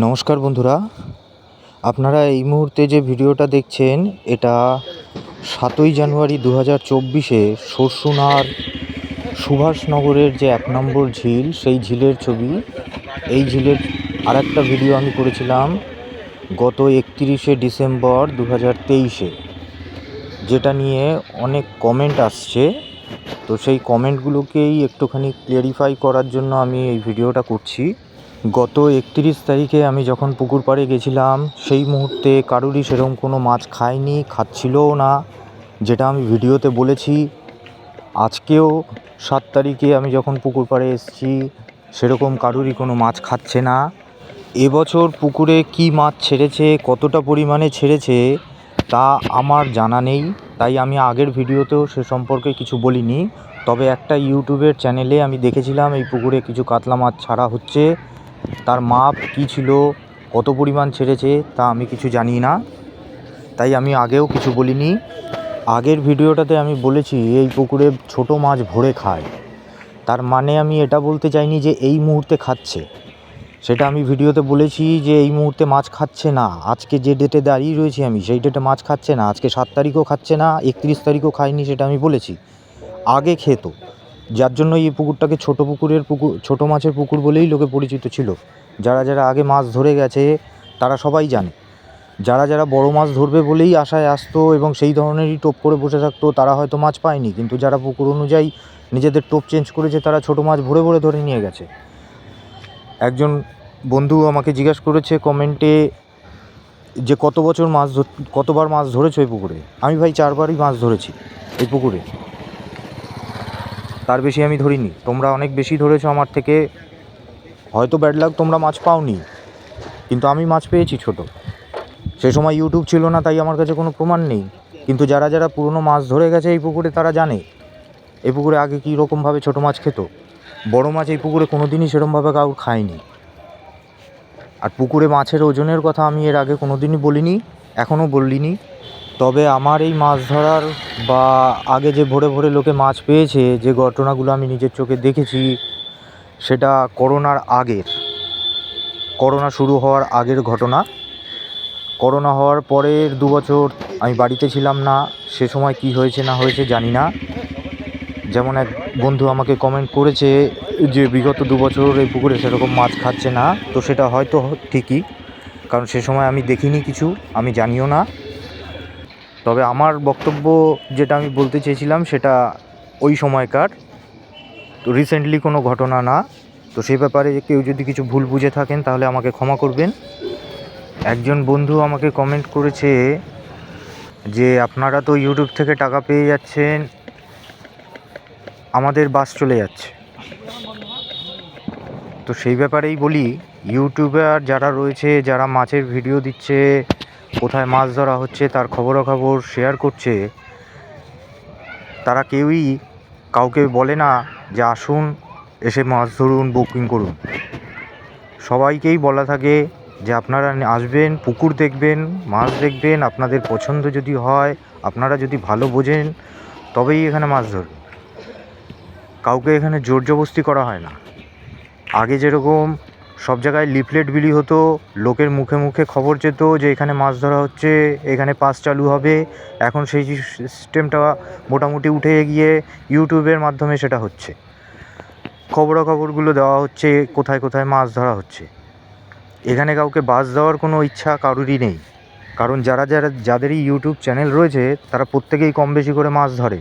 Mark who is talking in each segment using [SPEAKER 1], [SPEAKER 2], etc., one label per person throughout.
[SPEAKER 1] নমস্কার বন্ধুরা। আপনারা এই মুহূর্তে যে ভিডিওটা দেখছেন, এটা সাতই জানুয়ারি দু হাজার চব্বিশে সরসুনার সুভাষনগরের যে এক নম্বর ঝিল, সেই ঝিলের ছবি। এই ঝিলের আর একটা ভিডিও আমি করেছিলাম গত একত্রিশে ডিসেম্বর দু হাজার তেইশে, যেটা নিয়ে অনেক কমেন্ট আসছে। তো সেই কমেন্টগুলোকেই একটুখানি ক্লিয়ারিফাই করার জন্য আমি এই ভিডিওটা করছি। গত একত্রিশ তারিখে আমি যখন পুকুর পাড়ে গেছিলাম, সেই মুহূর্তে কারুরই সেরকম কোনো মাছ খায়নি খাচ্ছিলও না, যেটা আমি ভিডিওতে বলেছি। আজকেও সাত তারিখে আমি যখন পুকুর পাড়ে এসেছি, সেরকম কারুরই কোনো মাছ খাচ্ছে না। এবছর পুকুরে কী মাছ ছেড়েছে, কতটা পরিমাণে ছেড়েছে, তা আমার জানা নেই। তাই আমি আগের ভিডিওতেও সে সম্পর্কে কিছু বলিনি। তবে একটা ইউটিউবের চ্যানেলে আমি দেখেছিলাম, এই পুকুরে কিছু কাতলা মাছ ছাড়া হচ্ছে। তার মাপ কী ছিল, কত পরিমাণ ছেড়েছে তা আমি কিছু জানি না। তাই আমি আগেও কিছু বলিনি। আগের ভিডিওটাতে আমি বলেছি, এই পুকুরে ছোট মাছ ভরে খায়। তার মানে আমি এটা বলতে চাইনি যে এই মুহূর্তে খাচ্ছে। সেটা আমি ভিডিওতে বলেছি যে এই মুহূর্তে মাছ খাচ্ছে না। আজকে যে ডেটে দাঁড়িয়ে রয়েছি আমি, সেই ডেটে মাছ খাচ্ছে না। আজকে সাত তারিখও খাচ্ছে না, একত্রিশ তারিখও খায়নি, সেটা আমি বলেছি। আগে খেত। যার জন্য এই পুকুরটাকে ছোট পুকুরের পুকুর, ছোট মাছের পুকুর বলেই লোকে পরিচিত ছিল। যারা যারা আগে মাছ ধরে গেছে, তারা সবাই জানে। যারা যারা বড় মাছ ধরবে বলেই আশায় আসতো এবং সেই ধরনেরই টোপ করে বসে থাকতো, তারা হয়তো মাছ পায়নি। কিন্তু যারা পুকুর অনুযায়ী নিজেদের টোপ চেঞ্জ করেছে, তারা ছোট মাছ ভরে ভরে ধরে নিয়ে গেছে। একজন বন্ধু আমাকে জিজ্ঞেস করেছে কমেন্টে যে, কত বছর মাছ কতবার মাছ ধরেছো এই পুকুরে? আমি, ভাই, চারবারই মাছ ধরেছি এই পুকুরে। তার বেশি আমি ধরিনি। তোমরা অনেক বেশি ধরেছো আমার থেকে। হয়তো ব্যাড লাগ তোমরা মাছ পাওনি। কিন্তু আমি মাছ পেয়েছি ছোট। সে সময় ইউটিউব ছিল না, তাই আমার কাছে কোনো প্রমাণ নেই। কিন্তু যারা যারা পুরনো মাছ ধরে গেছে এই পুকুরে, তারা জানে। এই পুকুরে আগে কী রকমভাবে ছোটো মাছ খেত। বড় মাছ এই পুকুরে কোনো দিনই সেরকমভাবে কাউর খায়নি। আর পুকুরে মাছের ওজনের কথা আমি এর আগে কোনো দিনই বলিনি, এখনও বলিনি তবে আমার এই মাছ ধরার বা আগে যে ভোরে ভোরে লোকে মাছ পেয়েছে, যে ঘটনাগুলো আমি নিজের চোখে দেখেছি, সেটা করোনার আগের। করোনা শুরু হওয়ার আগের ঘটনা। করোনা হওয়ার পরের দু বছর আমি বাড়িতে ছিলাম না, সে সময় কি হয়েছে না হয়েছে জানি না। যেমন এক বন্ধু আমাকে কমেন্ট করেছে যে, বিগত দু বছর এই পুকুরে সেরকম মাছ খাচ্ছে না। তো সেটা হয়তো ঠিকই, কারণ সে সময় আমি দেখিনি কিছু, আমি জানিও না। তবে আমার বক্তব্য যেটা আমি বলতে চেয়েছিলাম সেটা ওই সময়কার। তো রিসেন্টলি কোনো ঘটনা না। তো সেই ব্যাপারে কেউ যদি কিছু ভুল বুঝে থাকেন তাহলে আমাকে ক্ষমা করবেন। একজন বন্ধু আমাকে কমেন্ট করেছে যে, আপনারা তো ইউটিউব থেকে টাকা পেয়ে যাচ্ছেন। আমাদের বাস চলে যাচ্ছে। তো সেই ব্যাপারেই বলি ইউটিউবার যারা রয়েছে, যারা মাছের ভিডিও দিচ্ছে কোথায় মাছ ধরা হচ্ছে, তার খবরাখবর শেয়ার করছে। তারা কেউই কাউকে বলে না যে আসুন, এসে মাছ ধরুন বুকিং করুন। সবাইকেই বলা থাকে যে আপনারা আসবেন, পুকুর দেখবেন, মাছ দেখবেন, আপনাদের পছন্দ যদি হয়, আপনারা যদি ভালো বোঝেন, তবেই এখানে মাছ ধরবেন। কাউকে এখানে জোর জবস্তি করা হয় না। আগে যেরকম সব জায়গায় লিফলেট বিলি হতো, লোকের মুখে মুখে খবর যেত যে এখানে মাছ ধরা হচ্ছে, এখানে পাস চালু হবে। এখন সেই সিস্টেমটা মোটামুটি উঠে গিয়ে ইউটিউবের মাধ্যমে সেটা হচ্ছে। খবরাখবরগুলো দেওয়া হচ্ছে, কোথায় কোথায় মাছ ধরা হচ্ছে। এখানে কাউকে বাস দেওয়ার কোনো ইচ্ছা কারুরই নেই। কারণ যারা যারা, যাদেরই ইউটিউব চ্যানেল রয়েছে, তারা প্রত্যেকেই কম বেশি করে মাছ ধরে।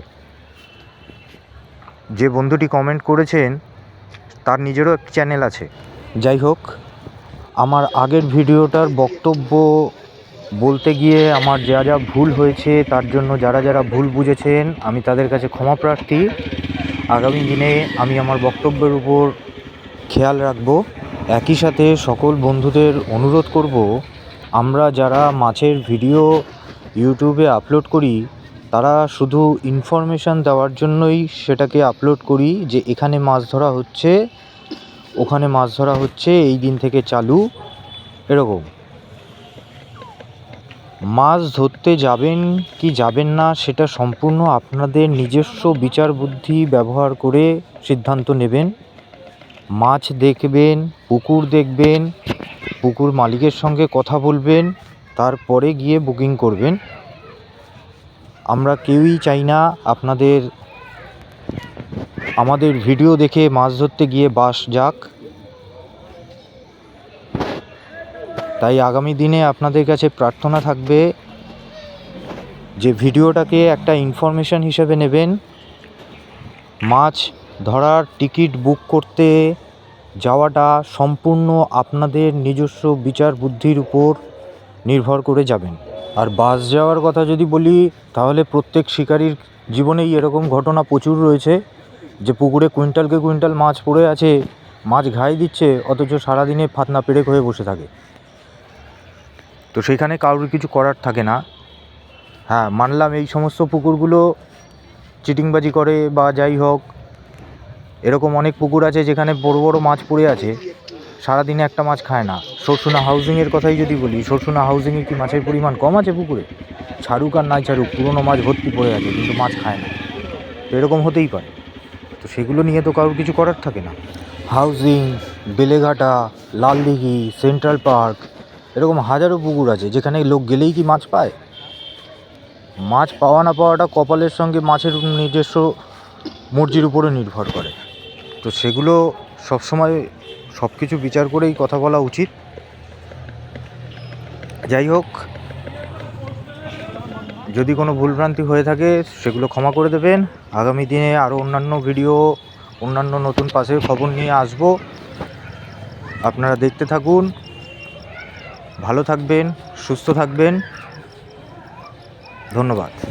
[SPEAKER 1] যে বন্ধুটি কমেন্ট করেছেন, তার নিজেরও একটি চ্যানেল আছে। যাই হোক, আমার আগের ভিডিওটার বক্তব্য বলতে গিয়ে আমার যা যা ভুল হয়েছে তার জন্য যারা যারা ভুল বুঝেছেন, আমি তাদের কাছে ক্ষমা প্রার্থী। আগামী দিনে আমি আমার বক্তব্যের উপর খেয়াল রাখব। একই সাথে সকল বন্ধুদের অনুরোধ করব, আমরা যারা মাছের ভিডিও ইউটিউবে আপলোড করি, তারা শুধু ইনফরমেশান দেওয়ার জন্যই সেটাকে আপলোড করি যে এখানে মাছ ধরা হচ্ছে। ওখানে মাছ ধরা হচ্ছে, এই দিন থেকে চালু। এরকম। মাছ ধরতে যাবেন কি যাবেন না, সেটা সম্পূর্ণ আপনাদের নিজস্ব বিচার বুদ্ধি ব্যবহার করে সিদ্ধান্ত নেবেন। মাছ দেখবেন, পুকুর দেখবেন, পুকুর মালিকের সঙ্গে কথা বলবেন, তারপরে গিয়ে বুকিং করবেন। আমরা কেউই চাই না আপনাদের আমাদের ভিডিও দেখে মাছ ধরতে গিয়ে বাস যাক। তাই আগামী দিনে আপনাদের কাছে প্রার্থনা থাকবে যে ভিডিওটাকে একটা ইনফরমেশন হিসেবে নেবেন। মাছ ধরার টিকিট বুক করতে যাওয়াটা সম্পূর্ণ আপনাদের নিজস্ব বিচার বুদ্ধির উপর নির্ভর করে যাবেন। আর বাস যাওয়ার কথা যদি বলি, তাহলে প্রত্যেক শিকারীর জীবনেই এরকম ঘটনা প্রচুর রয়েছে। যে পুকুরে কুইন্টালকে কুইন্টাল মাছ পড়ে আছে, মাছ ঘাই দিচ্ছে, অথচ সারাদিনে ফাতনা পেরেক হয়ে বসে থাকে। তো সেখানে কারোর কিছু করার থাকে না। হ্যাঁ মানলাম এই সমস্ত পুকুরগুলো চিটিংবাজি করে বা যাই হোক, এরকম অনেক পুকুর আছে যেখানে বড় বড় মাছ পড়ে আছে, সারাদিনে একটা মাছ খায় না। সরসুনা হাউজিংয়ের কথাই যদি বলি সরসুনা হাউজিংয়ে কি মাছের পরিমাণ কম আছে পুকুরে? ছাড়ুক আর নাই ছাড়ুক, পুরোনো মাছ ভর্তি পড়ে আছে, কিন্তু মাছ খায় না। তো এরকম হতেই পারে। তো সেগুলো নিয়ে তো কারোর কিছু করার থাকে না। Housing, Beleghata, Laldighi, Central Park, এরকম হাজারো পুকুর আছে, যেখানে লোক গেলেই কি মাছ পায়? মাছ পাওয়া না পাওয়াটা কপালের সঙ্গে মাছের নিজস্ব মর্জির উপরে নির্ভর করে। তো সেগুলো সবসময় সব কিছু বিচার করেই কথা বলা উচিত। যাই হোক যদি কোনো ভুলভ্রান্তি হয়ে থাকে, সেগুলো ক্ষমা করে দেবেন। আগামী দিনে আরও অন্যান্য ভিডিও, অন্যান্য নতুন পাশের খবর নিয়ে আসব। আপনারা দেখতে থাকুন। ভালো থাকবেন, সুস্থ থাকবেন। ধন্যবাদ।